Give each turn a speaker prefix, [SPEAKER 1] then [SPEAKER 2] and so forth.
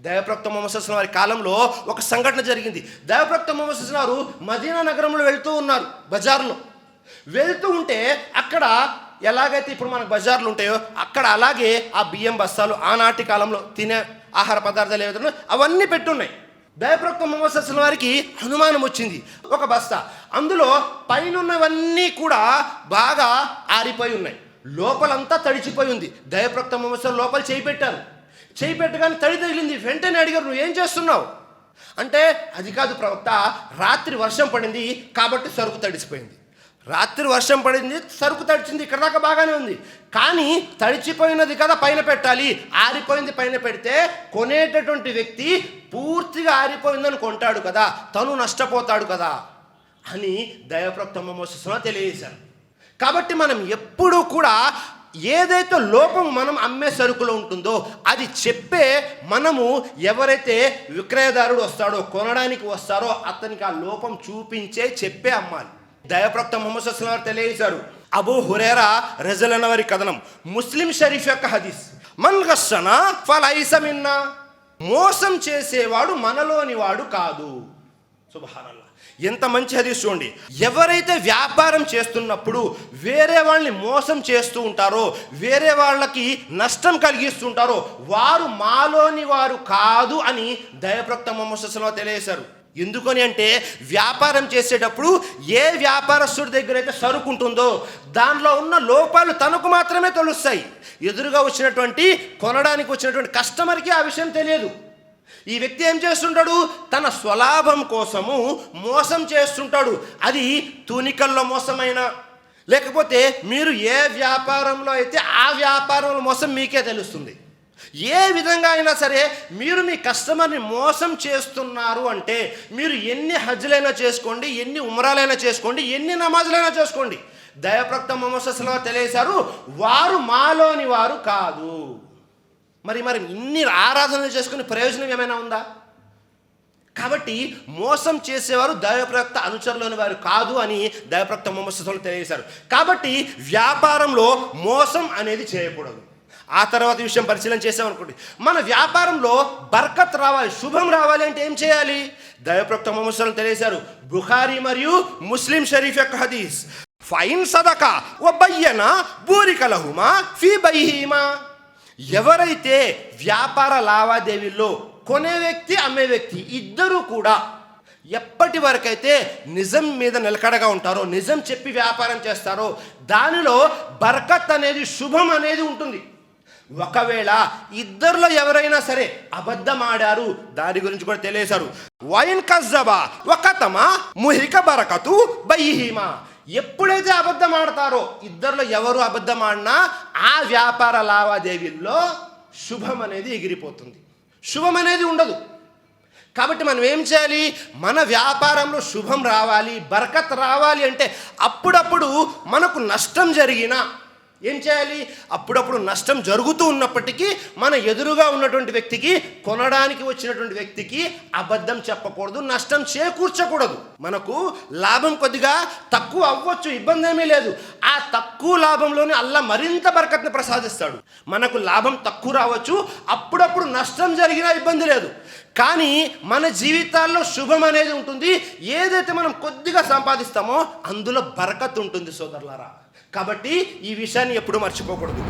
[SPEAKER 1] దైవప్రక్త మోమసస్ వారి కాలంలో ఒక సంఘటన జరిగింది. దైవప్రక్త మోమసస్ వారు మదీనా నగరంలో వెళ్తూ ఉన్నారు బజార్లో. వెళ్తూ ఉంటే అక్కడ ఎలాగైతే ఇప్పుడు మనకు బజార్లు ఉంటాయో అక్కడ అలాగే ఆ బియ్యం బస్తాలు ఆనాటి కాలంలో తినే ఆహార పదార్థాలు ఏవైతే అవన్నీ పెట్టున్నాయి. దయప్రక్త మొహమ్మద్ వారికి అనుమానం వచ్చింది ఒక బస్తా. అందులో పైనున్నవన్నీ కూడా బాగా ఆరిపోయి ఉన్నాయి. లోపలంతా తడిచిపోయి ఉంది. దయప్రక్త మొహమ్మద్ లోపల చేయి పెట్టారు. చేయి పెట్టగానే తడి తగిలింది. వెంటనే అడిగారు నువ్వు ఏం చేస్తున్నావు? అంటే అది కాదు ప్రవక్త రాత్రి వర్షం పడింది కాబట్టి సరుకు తడిసిపోయింది రాత్రి వర్షం పడింది సరుకు తడిచింది ఇక్కడ దాకా బాగానే ఉంది. కానీ తడిచిపోయినది కదా పైన పెట్టాలి. ఆరిపోయింది పైన పెడితే కొనేటటువంటి వ్యక్తి పూర్తిగా ఆరిపోయిందని కొంటాడు కదా. తను నష్టపోతాడు కదా అని దయప్రక్త మోసస్సులో తెలియజేశారు. కాబట్టి మనం ఎప్పుడూ కూడా ఏదైతే లోపం మనం అమ్మే సరుకులో ఉంటుందో అది చెప్పే మనము ఎవరైతే విక్రయదారుడు వస్తాడో కొనడానికి వస్తారో అతనికి ఆ లోపం చూపించే చెప్పే అమ్మాలి. దయప్రక్త మొహమ్మద్ సస్లం వారు తెలియజేశారు. అబూ హురేరా రజలన వారి కథనం. ముస్లిం షరీఫ్ యొక్క హదీస్. మన్ గస్సనా ఫలైసమిన్నా మోసం చేసేవాడు మనలోని వాడు కాదు. సుబహానల్లా ఎంత మంచి హదీస్ చూడండి. ఎవరైతే వ్యాపారం చేస్తున్నప్పుడు వేరే వాళ్ళని మోసం చేస్తూ ఉంటారో వేరే వాళ్ళకి నష్టం కలిగిస్తుంటారో వారు మాలోని వారు కాదు అని దయప్రక్త మొహమ్మద్ తెలియజేశారు. ఎందుకని అంటే వ్యాపారం చేసేటప్పుడు ఏ వ్యాపారస్తుడి దగ్గర అయితే సరుకుంటుందో దానిలో ఉన్న లోపాలు తనకు మాత్రమే తెలుస్తాయి. ఎదురుగా వచ్చినటువంటి కొనడానికి వచ్చినటువంటి కస్టమర్కి ఆ విషయం తెలియదు. ఈ వ్యక్తి ఏం చేస్తుంటాడు? తన స్వలాభం కోసము మోసం చేస్తుంటాడు. అది తూనికల్లో మోసమైన లేకపోతే మీరు ఏ వ్యాపారంలో అయితే ఆ వ్యాపారంలో మోసం మీకే తెలుస్తుంది. ఏ విధంగా అయినా సరే మీరు మీ కస్టమర్ని మోసం చేస్తున్నారు అంటే మీరు ఎన్ని హజ్లైనా చేసుకోండి ఎన్ని ఉమరాలైనా చేసుకోండి ఎన్ని నమాజులైనా చేసుకోండి. దయప్రక్త మొహమ్మద్ తెలియసారు వారు మాలోని వారు కాదు. మరి మరి ఇన్ని ఆరాధనలు చేసుకునే ప్రయోజనం ఏమైనా ఉందా? కాబట్టి మోసం చేసేవారు దైవప్రవక్త అనుచరులని వారు కాదు అని దైవప్రవక్త మొహమ్మద్ తెలియజేశారు. కాబట్టి వ్యాపారంలో మోసం అనేది చేయకూడదు. ఆ తర్వాత విషయం పరిశీలన చేసామనుకోండి మన వ్యాపారంలో బర్కత్ రావాలి శుభం రావాలి అంటే ఏం చేయాలి? దైవప్రవక్త మొహమ్మద్ తెలియజేశారు. బుహారీ మరియు ముస్లిం షరీఫ్ యొక్క హదీస్. ఫైన్ సదక ఓ బయ్యన బూరికలహుమా ఫీ బైహీమా ఎవరైతే వ్యాపార లావాదేవీల్లో కొనే వ్యక్తి అమ్మే వ్యక్తి ఇద్దరూ కూడా ఎప్పటి వరకైతే నిజం మీద నిలకడగా ఉంటారో నిజం చెప్పి వ్యాపారం చేస్తారో దానిలో బర్కత్ అనేది శుభం అనేది ఉంటుంది. ఒకవేళ ఇద్దరిలో ఎవరైనా సరే అబద్ధం ఆడారు దాని గురించి కూడా తెలియసారు. వైన్ కజ్జబా ఒకతమ ముహిక బరకతు బయ్యిహిమా. ఎప్పుడైతే అబద్ధం ఆడతారో ఇద్దరిలో ఎవరు అబద్ధం ఆడినా ఆ వ్యాపార లావాదేవీల్లో శుభం అనేది ఎగిరిపోతుంది. శుభం అనేది ఉండదు. కాబట్టి మనం ఏం చేయాలి? మన వ్యాపారంలో శుభం రావాలి బరకత్ రావాలి అంటే అప్పుడప్పుడు మనకు నష్టం జరిగినా ఏం చేయాలి? అప్పుడప్పుడు నష్టం జరుగుతూ ఉన్నప్పటికీ మన ఎదురుగా ఉన్నటువంటి వ్యక్తికి కొనడానికి వచ్చినటువంటి వ్యక్తికి అబద్ధం చెప్పకూడదు నష్టం చేకూర్చకూడదు. మనకు లాభం కొద్దిగా తక్కువ అవ్వచ్చు ఇబ్బంది ఏమీ లేదు. ఆ తక్కువ లాభంలోనే అల్లా మరింత బరకత్ని ప్రసాదిస్తాడు. మనకు లాభం తక్కువ రావచ్చు అప్పుడప్పుడు నష్టం జరిగినా ఇబ్బంది లేదు. కానీ మన జీవితాల్లో శుభం అనేది ఉంటుంది. ఏదైతే మనం కొద్దిగా సంపాదిస్తామో అందులో బరకత్ ఉంటుంది సోదరులారా. కాబట్టి ఈ విషయాన్ని ఎప్పుడు మర్చిపోకూడదు.